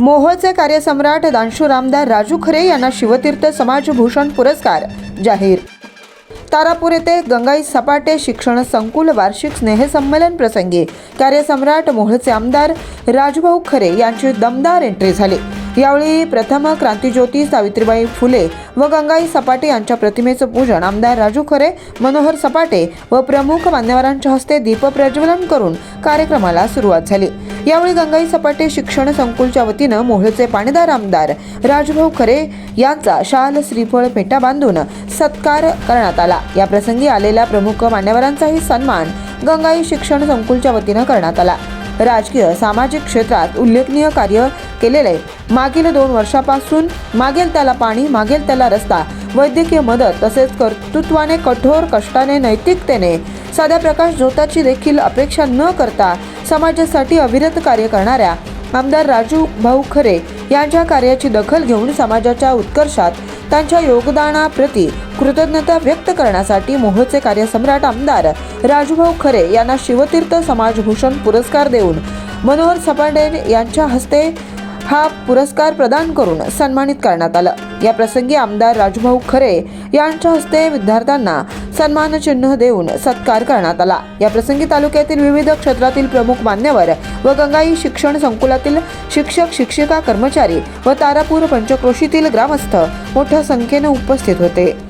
मोहोळचे कार्यसम्राट दानशूर आमदार राजू खरे यांना शिवतीर्थ समाजभूषण पुरस्कार जाहीर. तारापूर येथे गंगाई सपाटे शिक्षण संकुल वार्षिक स्नेहसंमेलन प्रसंगी कार्यसम्राट मोहोळचे आमदार राजभाऊ खरे यांची दमदार एंट्री झाली. यावेळी प्रथम क्रांतीज्योती सावित्रीबाई फुले व गंगाई सपाटे यांच्या प्रतिमेचं पूजन आमदार राजू खरे मनोहर सपाटे व प्रमुख मान्यवरांच्या हस्ते दीपप्रज्वलन करून कार्यक्रमाला सुरुवात झाली. यावेळी गंगाई सपाटे शिक्षण संकुलच्या वतीनं मोहोळचे पाणीदार आमदार राजभाऊ खरे यांचा शाल श्रीफळ पेटा बांधून सत्कार करण्यात आला. या प्रसंगी आलेल्या प्रमुख मान्यवरांचाही सन्मान गंगाई शिक्षण संकुलच्या वतीनं करण्यात आला. राजकीय सामाजिक क्षेत्रात उल्लेखनीय कार्य केलेले मागील दोन वर्षापासून मागेल त्याला पाणी मागेल त्याला रस्ता वैद्यकीय मदत तसेच कर्तृत्वाने कठोर कष्टाने नैतिकतेने साध्या प्रकाश ज्योताची देखील अपेक्षा न करता समाजासाठी अविरत कार्य करणाऱ्या आमदार राजू भाऊ खरे यांच्या कार्याची दखल घेऊन समाजाच्या उत्कर्षात त्यांच्या योगदानाप्रती कृतज्ञता व्यक्त करण्यासाठी मोहोळचे कार्यसम्राट आमदार राजूभाऊ खरे यांना शिवतीर्थ समाजभूषण पुरस्कार देऊन मनोहर सपांडे यांच्या हस्ते हा पुरस्कार प्रदान करून सन्मानित करण्यात आलं. या प्रसंगी आमदार राजभाऊ खरे यांच्या हस्ते विद्यार्थ्यांना सन्मानचिन्ह देऊन सत्कार करण्यात आला. या प्रसंगी तालुक्यातील विविध क्षेत्रातील प्रमुख मान्यवर व गंगाई शिक्षण संकुलातील शिक्षक शिक्षिका कर्मचारी व तारापूर पंचक्रोशीतील ग्रामस्थ मोठ्या संख्येने उपस्थित होते.